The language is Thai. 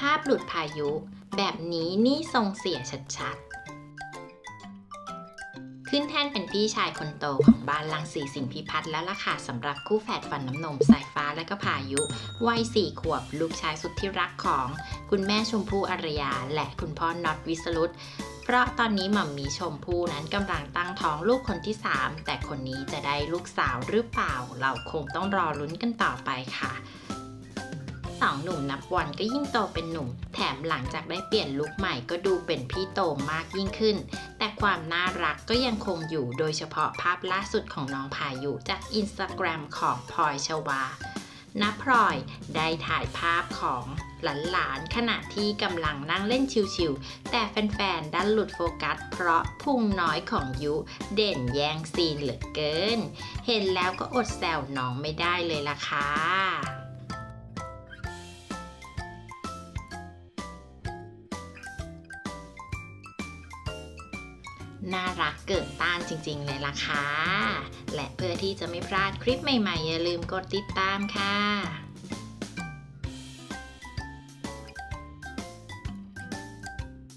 ภาพหลุดพายุ แบบนี้นี่ทรงเสียชัดๆ ขึ้นแท่นเป็นพี่ชายคนโตของบ้านลังสีสิงห์พิพัฒน์แล้วล่ะค่ะสำหรับคู่แฝดฟันน้ำนมสายฟ้าและก็พายุ วัยสี่ขวบลูกชายสุดที่รักของ คุณแม่ชมพู่อารยา และคุณพ่อน็อตวิสรุตเพราะตอนนี้หม่อมมีชมพู่นั้นกำลังตั้งท้องลูกคนที่ 3 แต่คนนี้จะได้ลูกสาวหรือเปล่า เราคงต้องรอลุ้นกันต่อไปค่ะ สองหนุ่มนับวันก็ยิ่งโตเป็นหนุ่ม แถมหลังจากได้เปลี่ยนลุคใหม่ก็ดูเป็นพี่โตมากยิ่งขึ้น แต่ความน่ารักก็ยังคงอยู่โดยเฉพาะภาพล่าสุดของน้องพายุจากอินสตาแกรมของพลอยชวาณพลอยได้ถ่ายภาพของหลานๆขณะที่กำลังนั่งเล่นชิวๆ แต่แฟนๆ ดันหลุดโฟกัส เพราะพุงน้อยของยุเด่นแย่งซีนเหลือเกิน เห็นแล้วก็อดแซวน้องไม่ได้เลยล่ะค่ะ น่ารักเกินต้านจริงๆเลยล่ะค่ะ และเพื่อที่จะไม่พลาดคลิปใหม่ๆ อย่าลืมกดติดตามค่ะ